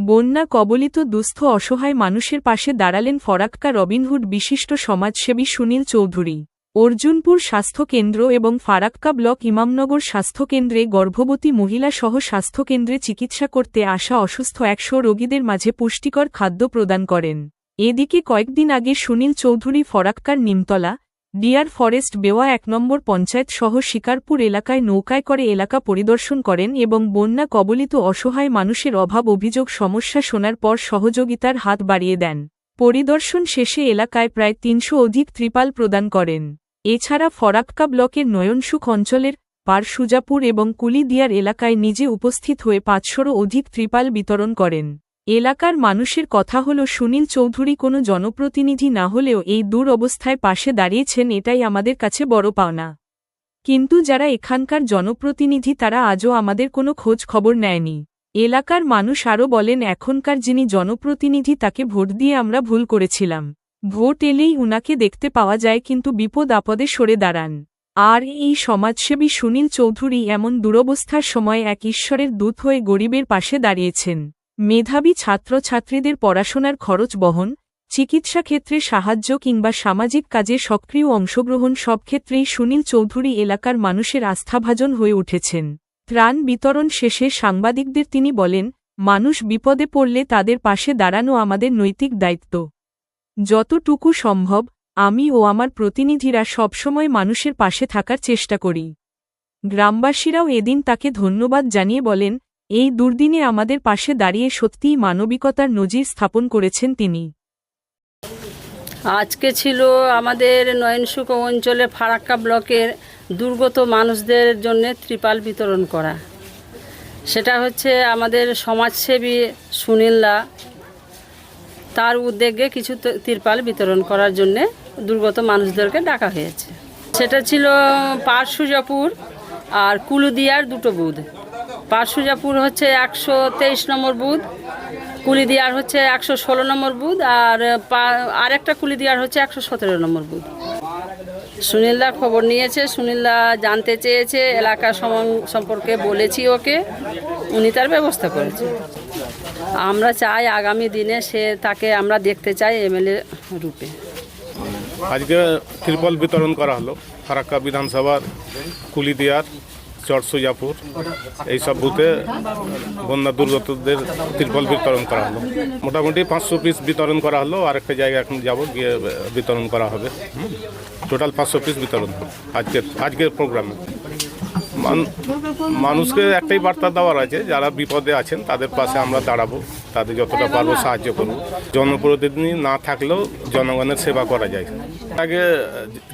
বন্যা কবলিত দুস্থ অসহায় মানুষের পাশে দাঁড়ালেন ফরাক্কা রবিনহুড বিশিষ্ট সমাজসেবী সুনীল চৌধুরী। অর্জুনপুর স্বাস্থ্যকেন্দ্র এবং ফারাক্কা ব্লক ইমামনগর স্বাস্থ্যকেন্দ্রে গর্ভবতী মহিলা সহ স্বাস্থ্যকেন্দ্রে চিকিৎসা করতে আসা অসুস্থ একশো রোগীদের মাঝে পুষ্টিকর খাদ্য প্রদান করেন। এদিকে কয়েকদিন আগে সুনীল চৌধুরী ফরাক্কার নিমতলা ডিয়ার ফরেস্ট বেওয়া এক নম্বর পঞ্চায়েত সহ শিকারপুর এলাকায় নৌকায় করে এলাকা পরিদর্শন করেন এবং বন্যা কবলিত অসহায় মানুষের অভাব অভিযোগ সমস্যা শোনার পর সহযোগিতার হাত বাড়িয়ে দেন। পরিদর্শন শেষে এলাকায় প্রায় তিনশো অধিক ত্রিপাল প্রদান করেন। এছাড়া ফরাক্কা ব্লকের নয়নসুখ অঞ্চলের পার সুজাপুর এবং কুলিদিয়ার এলাকায় নিজে উপস্থিত হয়ে পাঁচশোরও অধিক ত্রিপাল বিতরণ করেন। এলাকার মানুষের কথা হল, সুনীল চৌধুরী কোনো জনপ্রতিনিধি না হলেও এই দূর অবস্থায় পাশে দাঁড়িয়েছেন, এটাই আমাদের কাছে বড় পাওনা। কিন্তু যারা এখানকার জনপ্রতিনিধি, তারা আজও আমাদের কোনো খোঁজ খবর নেয়নি। এলাকার মানুষ আরও বলেন, এখনকার যিনি জনপ্রতিনিধি, তাকে ভোট দিয়ে আমরা ভুল করেছিলাম। ভোট এলেই উনাকে দেখতে পাওয়া যায়, কিন্তু বিপদ আপদে সরে দাঁড়ান। আর এই সমাজসেবী সুনীল চৌধুরী এমন দুরবস্থার সময় এক ঈশ্বরের দূত হয়ে গরিবের পাশে দাঁড়িয়েছেন। মেধাবী ছাত্রছাত্রীদের পড়াশোনার খরচ বহন, চিকিৎসা ক্ষেত্রে সাহায্য কিংবা সামাজিক কাজে সক্রিয় অংশগ্রহণ সব ক্ষেত্রেই সুনীল চৌধুরী এলাকার মানুষের আস্থাভাজন হয়ে উঠেছেন। ত্রাণ বিতরণ শেষে সাংবাদিকদের তিনি বলেন, মানুষ বিপদে পড়লে তাদের পাশে দাঁড়ানো আমাদের নৈতিক দায়িত্ব। যতটুকু সম্ভব, আমি ও আমার প্রতিনিধিরা সবসময় মানুষের পাশে থাকার চেষ্টা করি। গ্রামবাসীরাও এদিন তাকে ধন্যবাদ জানিয়ে বলেন এই দুর্দিনে আমাদের পাশে দাঁড়িয়ে সত্যিই মানবিকতার নজির স্থাপন করেছেন তিনি। আজকে ছিল আমাদের নয়নসুখ অঞ্চলে ফারাক্কা ব্লকের দুর্গত মানুষদের জন্য ত্রিপাল বিতরণ করা। সেটা হচ্ছে আমাদের সমাজসেবী সুনীলদা। তার উদ্যোগে কিছু ত্রিপাল বিতরণ করার জন্যে দুর্গত মানুষদেরকে ডাকা হয়েছে। সেটা ছিল পারসুজাপুর আর কুলুদিয়ার দুটো বুথ পারসুজাপুর হচ্ছে একশো তেইশ নম্বর বুথ, কুলিদিয়ার হচ্ছে একশো ষোলো নম্বর বুথ, আর আরেকটা কুলিদিয়ার হচ্ছে একশো সতেরো নম্বর বুথ। সুনীলদা খবর নিয়েছে, সুনীলদা জানতে চেয়েছে, এলাকা সম- সম্পর্কে বলেছি ওকে, উনি তার ব্যবস্থা করেছে। আমরা চাই আগামী দিনে সে তাকে আমরা দেখতে চাই এমএলএ রূপে। আজকে ত্রিপল বিতরণ করা হলো, ফারাক্কা বিধানসভার কুলিদিয়ার চরসুজাপুর এইসব বুথে বন্যা দুর্গতদের ত্রিপল বিতরণ করা হলো। মোটামুটি পাঁচশো পিস বিতরণ করা হলো, আর একটা জায়গায় এখন যাব গিয়ে বিতরণ করা হবে। টোটাল পাঁচশো পিস বিতরণ আজকের আজকের প্রোগ্রামে। মান- মানুষকে একটাই বার্তা দেওয়ার আছে, যারা বিপদে আছেন, তাদের পাশে আমরা দাঁড়াবো, তাদের যতটা পারব সাহায্য করব। জনপ্রতিনিধি না থাকলেও জনগণের সেবা করা যায়। আগে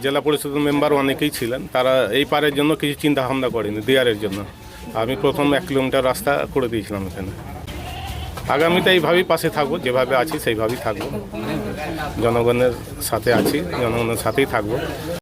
জেলা পরিষদের মেম্বার অনেকেই ছিলেন। তারা এই পারের জন্য কিছু চিন্তা ভাবনা করেনি, দিয়ারের জন্য। আমি প্রথম এক কিলোমিটার রাস্তা করে দিয়েছিলাম এখানে। আগামীতে এইভাবেই পাশে থাকব, যেভাবে আছি সেইভাবেই থাকব। জনগণের সাথে আছি, জনগণের সাথেই থাকব।